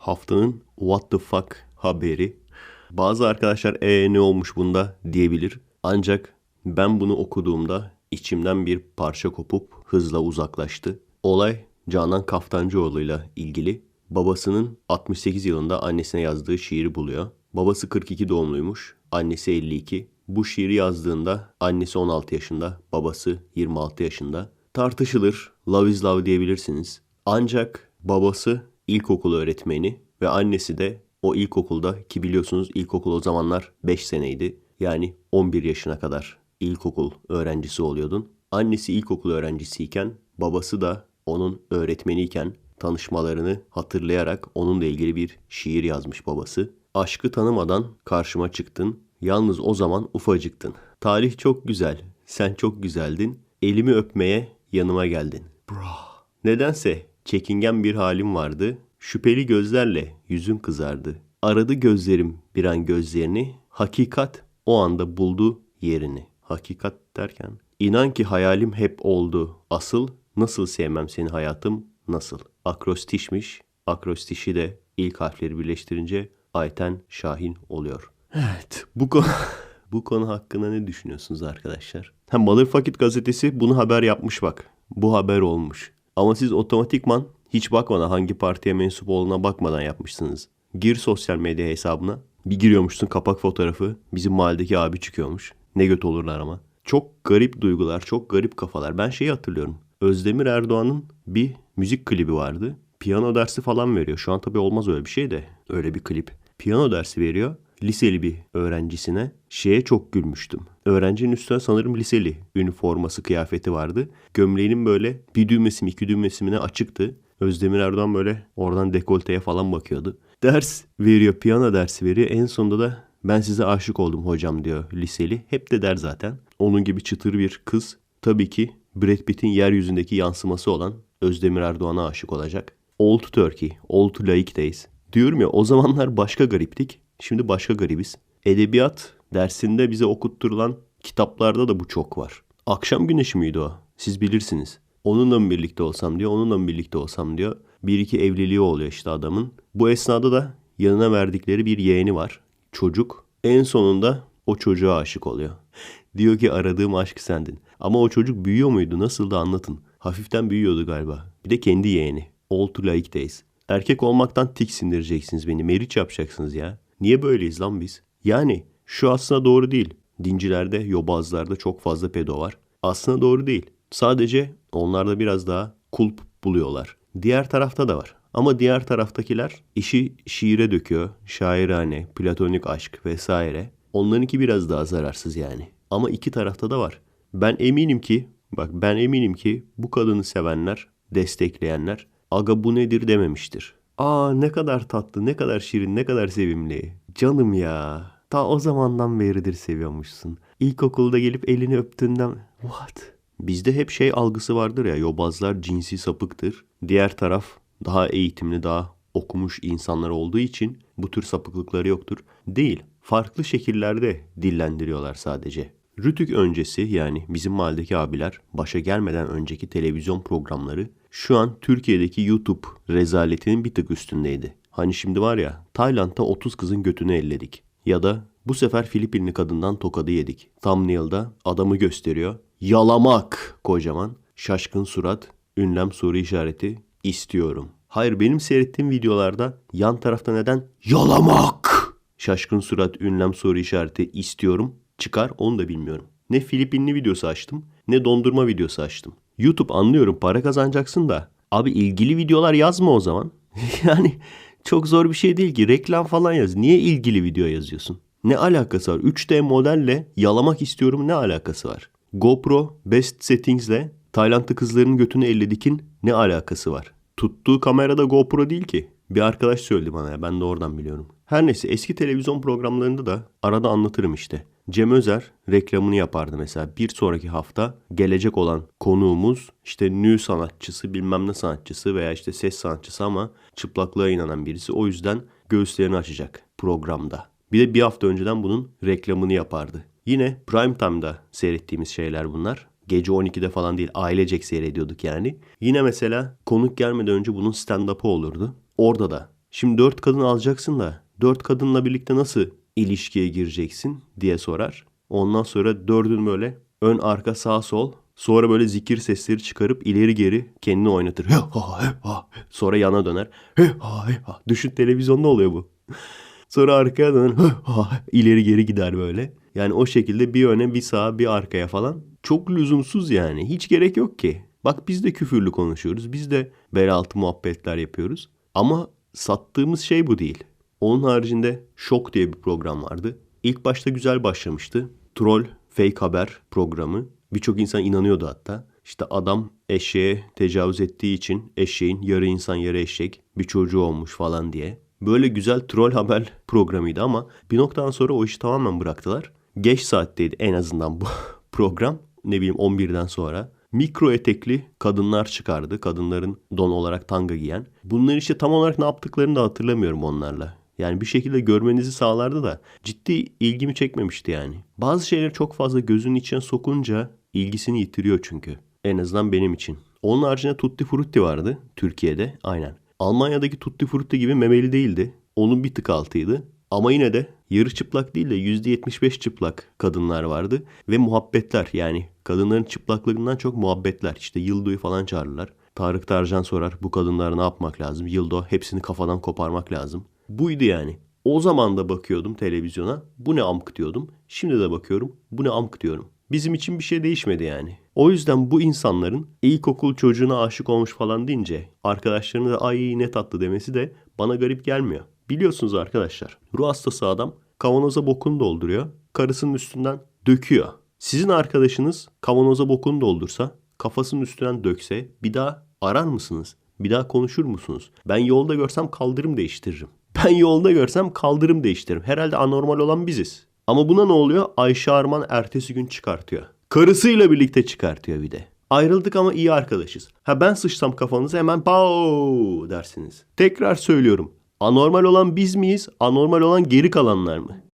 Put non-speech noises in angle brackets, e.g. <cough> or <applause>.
haftanın what the fuck haberi. Bazı arkadaşlar e ne olmuş bunda diyebilir. Ancak ben bunu okuduğumda içimden bir parça kopup hızla uzaklaştı. Olay Canan Kaftancıoğlu'yla ilgili. Babasının 68 yılında annesine yazdığı şiiri buluyor. Babası 42 doğumluymuş, annesi 52. Bu şiiri yazdığında annesi 16 yaşında, babası 26 yaşında. Tartışılır, love is love diyebilirsiniz. Ancak babası ilkokul öğretmeni ve annesi de o ilkokulda ki biliyorsunuz ilkokul o zamanlar 5 seneydi. Yani 11 yaşına kadar ilkokul öğrencisi oluyordun. Annesi ilkokul öğrencisiyken babası da onun öğretmeniyken tanışmalarını hatırlayarak onunla ilgili bir şiir yazmış babası. Aşkı tanımadan karşıma çıktın. Yalnız o zaman ufacıktın. Tarih çok güzel. Sen çok güzeldin. Elimi öpmeye yanıma geldin. Bra. Nedense çekingen bir halim vardı. Şüpheli gözlerle yüzüm kızardı. Aradı gözlerim bir an gözlerini. Hakikat o anda buldu yerini. Hakikat derken inan ki hayalim hep oldu. Asıl nasıl sevmem seni hayatım nasıl? Akrostişmiş. Akrostişi de ilk harfleri birleştirince Ayten Şahin oluyor. Evet bu konu <laughs> bu konu hakkında ne düşünüyorsunuz arkadaşlar? Ha Motherfuckit gazetesi bunu haber yapmış bak. Bu haber olmuş. Ama siz otomatikman hiç bakmadan hangi partiye mensup olduğuna bakmadan yapmışsınız. Gir sosyal medya hesabına. Bir giriyormuşsun kapak fotoğrafı. Bizim mahalledeki abi çıkıyormuş. Ne göt olurlar ama. Çok garip duygular, çok garip kafalar. Ben şeyi hatırlıyorum. Özdemir Erdoğan'ın bir müzik klibi vardı. Piyano dersi falan veriyor. Şu an tabii olmaz öyle bir şey de. Öyle bir klip. Piyano dersi veriyor. Liseli bir öğrencisine. Şeye çok gülmüştüm. Öğrencinin üstüne sanırım liseli üniforması kıyafeti vardı. Gömleğinin böyle bir düğmesi mi iki düğmesi mi ne açıktı. Özdemir Erdoğan böyle oradan dekolteye falan bakıyordu. Ders veriyor, piyano dersi veriyor. En sonunda da ben size aşık oldum hocam diyor liseli. Hep de der zaten. Onun gibi çıtır bir kız tabii ki Brad Pitt'in yeryüzündeki yansıması olan Özdemir Erdoğan'a aşık olacak. Old Turkey, Old Laik Days. Diyorum ya o zamanlar başka gariptik. Şimdi başka garibiz. Edebiyat dersinde bize okutturulan kitaplarda da bu çok var. Akşam güneşi miydi o? Siz bilirsiniz. Onunla mı birlikte olsam diyor, onunla mı birlikte olsam diyor. Bir iki evliliği oluyor işte adamın. Bu esnada da yanına verdikleri bir yeğeni var. Çocuk. En sonunda o çocuğa aşık oluyor. Diyor ki aradığım aşk sendin. Ama o çocuk büyüyor muydu? Nasıl da anlatın. Hafiften büyüyordu galiba. Bir de kendi yeğeni. Like days. Erkek olmaktan tiksindireceksiniz beni. Meriç yapacaksınız ya. Niye böyleyiz lan biz? Yani şu aslında doğru değil. Dincilerde, yobazlarda çok fazla pedo var. Aslında doğru değil. Sadece onlarda biraz daha kulp buluyorlar. Diğer tarafta da var. Ama diğer taraftakiler işi şiire döküyor. Şairane, platonik aşk vesaire. Onlarınki biraz daha zararsız yani. Ama iki tarafta da var. Ben eminim ki, bak ben eminim ki bu kadını sevenler, destekleyenler aga bu nedir dememiştir. Aa ne kadar tatlı, ne kadar şirin, ne kadar sevimli. Canım ya. Ta o zamandan beridir seviyormuşsun. İlkokulda gelip elini öptüğünden... What? Bizde hep şey algısı vardır ya, yobazlar cinsi sapıktır. Diğer taraf daha eğitimli, daha okumuş insanlar olduğu için bu tür sapıklıkları yoktur. Değil, farklı şekillerde dillendiriyorlar sadece. Rütük öncesi yani bizim mahalledeki abiler başa gelmeden önceki televizyon programları şu an Türkiye'deki YouTube rezaletinin bir tık üstündeydi. Hani şimdi var ya Tayland'da 30 kızın götünü elledik. Ya da bu sefer Filipinli kadından tokadı yedik. Thumbnail'da adamı gösteriyor. Yalamak kocaman. Şaşkın surat, ünlem soru işareti, istiyorum. Hayır benim seyrettiğim videolarda yan tarafta neden yalamak şaşkın surat, ünlem soru işareti istiyorum çıkar onu da bilmiyorum. Ne Filipinli videosu açtım ne dondurma videosu açtım. YouTube anlıyorum para kazanacaksın da. Abi ilgili videolar yazma o zaman. <laughs> yani çok zor bir şey değil ki reklam falan yaz. Niye ilgili video yazıyorsun? Ne alakası var? 3D modelle yalamak istiyorum ne alakası var? GoPro Best Settings'le Taylandlı kızların götünü elledikin ne alakası var? Tuttuğu kamerada GoPro değil ki. Bir arkadaş söyledi bana ya ben de oradan biliyorum. Her neyse eski televizyon programlarında da arada anlatırım işte. Cem Özer reklamını yapardı mesela. Bir sonraki hafta gelecek olan konuğumuz işte nü sanatçısı bilmem ne sanatçısı veya işte ses sanatçısı ama çıplaklığa inanan birisi. O yüzden göğüslerini açacak programda. Bir de bir hafta önceden bunun reklamını yapardı. Yine prime time'da seyrettiğimiz şeyler bunlar. Gece 12'de falan değil ailecek seyrediyorduk yani. Yine mesela konuk gelmeden önce bunun stand-up'ı olurdu. Orada da Şimdi dört kadın alacaksın da dört kadınla birlikte nasıl ilişkiye gireceksin diye sorar. Ondan sonra dördün böyle ön arka sağ sol sonra böyle zikir sesleri çıkarıp ileri geri kendini oynatır. Sonra yana döner. Düşün televizyonda oluyor bu. <laughs> Sonra arkaya döner. He ileri geri gider böyle. Yani o şekilde bir öne bir sağa bir arkaya falan. Çok lüzumsuz yani. Hiç gerek yok ki. Bak biz de küfürlü konuşuyoruz. Biz de bel altı muhabbetler yapıyoruz. Ama sattığımız şey bu değil. Onun haricinde Şok diye bir program vardı. İlk başta güzel başlamıştı. Troll, fake haber programı. Birçok insan inanıyordu hatta. İşte adam eşeğe tecavüz ettiği için eşeğin yarı insan yarı eşek bir çocuğu olmuş falan diye. Böyle güzel troll haber programıydı ama bir noktadan sonra o işi tamamen bıraktılar. Geç saatteydi en azından bu <laughs> program. Ne bileyim 11'den sonra. Mikro etekli kadınlar çıkardı. Kadınların don olarak tanga giyen. Bunlar işte tam olarak ne yaptıklarını da hatırlamıyorum onlarla. Yani bir şekilde görmenizi sağlardı da ciddi ilgimi çekmemişti yani. Bazı şeyler çok fazla gözünün içine sokunca ilgisini yitiriyor çünkü. En azından benim için. Onun haricinde Tutti Frutti vardı Türkiye'de aynen. Almanya'daki Tutti Frutti gibi memeli değildi. Onun bir tık altıydı. Ama yine de yarı çıplak değil de %75 çıplak kadınlar vardı. Ve muhabbetler yani kadınların çıplaklığından çok muhabbetler. İşte Yıldo'yu falan çağırırlar. Tarık Tarcan sorar bu kadınlara ne yapmak lazım? Yıldo hepsini kafadan koparmak lazım. Buydu yani. O zaman da bakıyordum televizyona. Bu ne amk diyordum. Şimdi de bakıyorum. Bu ne amk diyorum. Bizim için bir şey değişmedi yani. O yüzden bu insanların ilkokul çocuğuna aşık olmuş falan deyince arkadaşlarına da ay ne tatlı demesi de bana garip gelmiyor. Biliyorsunuz arkadaşlar ruh hastası adam kavanoza bokunu dolduruyor. Karısının üstünden döküyor. Sizin arkadaşınız kavanoza bokunu doldursa kafasının üstünden dökse bir daha arar mısınız? Bir daha konuşur musunuz? Ben yolda görsem kaldırım değiştiririm. <laughs> Ben yolda görsem kaldırım değiştiririm. Herhalde anormal olan biziz. Ama buna ne oluyor? Ayşe Arman ertesi gün çıkartıyor. Karısıyla birlikte çıkartıyor bir de. Ayrıldık ama iyi arkadaşız. Ha ben sıçsam kafanıza hemen pow dersiniz. Tekrar söylüyorum. Anormal olan biz miyiz? Anormal olan geri kalanlar mı?